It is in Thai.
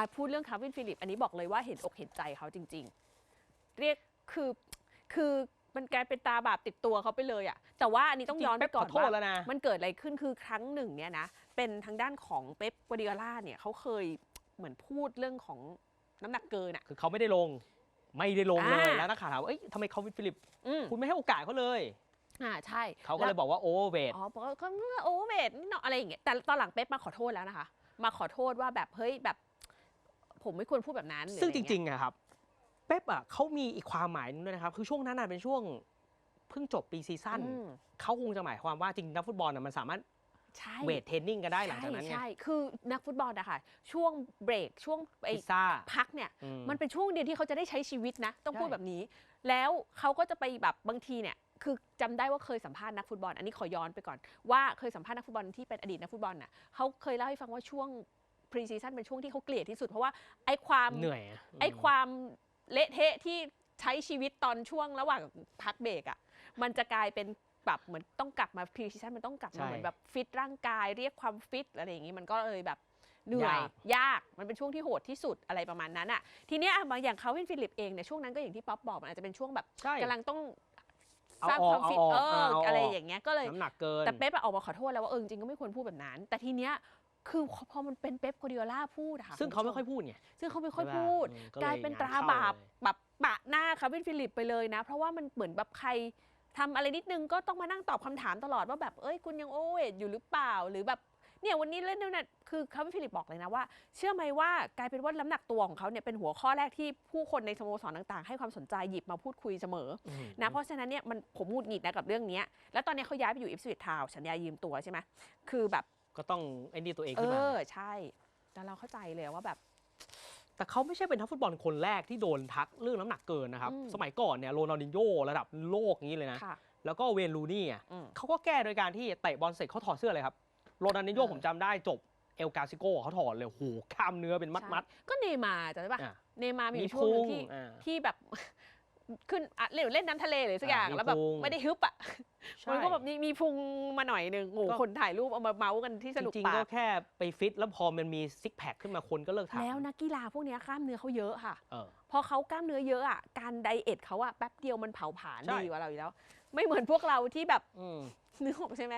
มาพูดเรื่องคาร์วินฟิลิป อันนี้บอกเลยว่าเห็นอกเห็นใจเขาจริง ๆ เรียกคือคือมันกลายเป็นตาบาปติดตัวเขาไปเลยอะแต่ว่าอันนี้ต้องย้อนไปก่อนเป๊ปขอโทษว่าแล้วนะมันเกิดอะไรขึ้นคือครั้งหนึ่งเนี่ยนะเป็นทางด้านของเป๊ปกัวดิโอล่าเนี่ยเขาเคยเหมือนพูดเรื่องของน้ำหนักเกินอะคือเขาไม่ได้ลงไม่ได้ลงเลยอ่าแล้วนักข่าวถามว่าเอ้ยทำไมเขาวินฟิลิปอืมคุณไม่ให้โอกาสเขาเลยอ่าใช่เขาก็เลยบอกว่าโอเวอร์เวทอ๋อบอกว่าก็โอเวอร์เวทนิดหน่อยอะไรอย่างเงี้ยแต่ตอนหลังเป๊ปมาขอโทษแล้วนะคะ มาขอโทษว่าแบบเฮ้ยแบบ ผมไม่ควรพูดแบบนั้นซึ่งจริงๆอะครับเป๊ปอะเขามีอีกความหมายหนึงด้วยนะครับ คือช่วงนั้นน่ะเป็นช่วงเพิ่งจบปีซีๆซั่นอืมเขาคงจะหมายความว่าจริงๆนักฟุตบอลน่ะมันสามารถใช่เวทเทรนนิ่งกันได้หลังจากนั้นไงใช่ใช่ คือนักฟุตบอลอะค่ะช่วงเบรกช่วงไอ้พิซซ่าพักเนี่ยอืมันเป็นช่วงเดียวที่เขาจะได้ใช้ชีวิตนะ ต้องใช่พูดแบบนี้ แล้วเขาก็จะไปแบบบางทีเนี่ยคือจำได้ว่าเคยสัมภาษณ์นักฟุตบอล อันนี้ขอย้อนไปก่อนว่าเคยสัมภาษณ์นักฟุตบอลที่เป็นอดีตนักฟุตบอลน่ะเขาเคยเล่าให้ฟังว่าช่วง พรีซีซั่นเป็นช่วงที่เขาเกลียดที่สุด เพราะว่าไอ้ความเหนื่อยะไอ้ความเละเทะที่ใช้ชีวิตตอนช่วงระหว่างพักเบรกอะ่ะมันจะกลายเป็นแบบเหมือนต้องกลับมาพรีซีซั่นมันต้องกลับมาเหมือนแบบฟิตร่างกายเรียกความฟิตอะไรอย่างงี้มันก็เลยแบบเหนื่อยยากมันเป็นช่วงที่โหดที่สุดอะไรประมาณนั้นอะ่ะทีเนี้ยอะมาอย่างเขาวินฟิลิปเองเนี่ยช่วงนั้นก็อย่างที่ป๊อปบอกมันอาจจะเป็นช่วงแบบใช่ กำลังต้องเอาสร้างออกความฟิตเอาเอออกอเอาออกอะไรอย่างเงี้ยก็เลย น้ำหนักเกิน แต่เป๊ปอะออกมาขอโทษแล้วว่าเออจริงๆก็ไม่ควรพูดแบบนั้น แต่ทีเนี้ย คือพอมันเป็นเป๊ปโกดิโอล่าพูดอะค่ะซึ่งเขาไม่ณค่ผู้ชอยพูดไง ซึ่งเขาไม่ค่อยใช่ปะพูดอืมก็เลยกลายเป็นตรางานเข้าบาปเลย แบบปะหน้าคาร์วินฟิลิปไปเลยนะ เพราะว่ามันเหมือนแบบใครทำอะไรนิดนึงก็ต้องมานั่งตอบคำถามตลอดว่าแบบเอ้ยคุณยังโอเวทอยู่หรือเปล่าหรือแบบเนี่ยวันนี้เล่นเนี่ยนะคือคาร์วินฟิลิปบอกเลยนะว่า เชื่อไหมว่ากลายเป็นว่าน้ำหนักตัวของเขาเนี่ยเป็นหัวข้อแรกที่ผู้คนในสโมสรต่างๆ ให้ความสนใจหยิบมาพูดคุยเสมอ อืม นะเพราะฉะนั้นเนี่ยมันผมหงุดหงิดนะกับเรื่องเนี้ยแล้วตอนนี้เขาย้ายไปอยู่อิฟสวิตทาวสัญญายืมตัวใช่ไหมคือแบบ ก็ต้องไอ้นี่ตัวเองเอขึ้นมา อใช่ แต่เราเข้าใจเลยว่าแบบ แต่เขาไม่ใช่เป็นนักฟุตบอลคนแรกที่โดนทักเรื่องน้ำหนักเกินนะครับ อืม สมัยก่อนเนี่ยโรนัลดินโญระดับโลกนี้เลยนะ ค่ะ แล้วก็เวย์นรูนี่อะอืม เขาก็แก้โดยการที่เตะบอลเสร็จเขาถอดเสื้อเลยครับ โรนัลดินโญเออ ผมจำได้จบเอลกาซิโกเขาถอดเลยโอ้โหกล้ามเนื้อเป็นมัดมัด ใช่ก็เนย์มาร์จำได้ปะอะเนย์มาร์มีอมียู่ช่วงหนึงพุงที่อ่า ที่แบบ ขึ้นอะเล่นเล่นน้ำทะเลหรือสักอย่างอ่ามีแล้วแบบพุง ไม่ได้ฮึบอะใช่ มันก็แบบมีมีพุงมาหน่อยหนึ่งโอ้โหก็ คนถ่ายรูปเอามาเมาส์กันที่สนุกจริงๆปาก็กแค่ไปฟิต แล้วพอมันมีซิกแพคขึ้นมาคนก็เลิกถามแล้วนักกีฬาพวกเนี้ยกล้ามเนื้อเขาเยอะค่ะ เออ พอเขากล้ามเนื้อเยอะอะการไดเอทเขาอะแป๊บเดียวมันเผาผลาญใช่ ดีกว่าเราอยู่แล้ว ไม่เหมือนพวกเราที่แบบอืม นึกออกใช่ไหม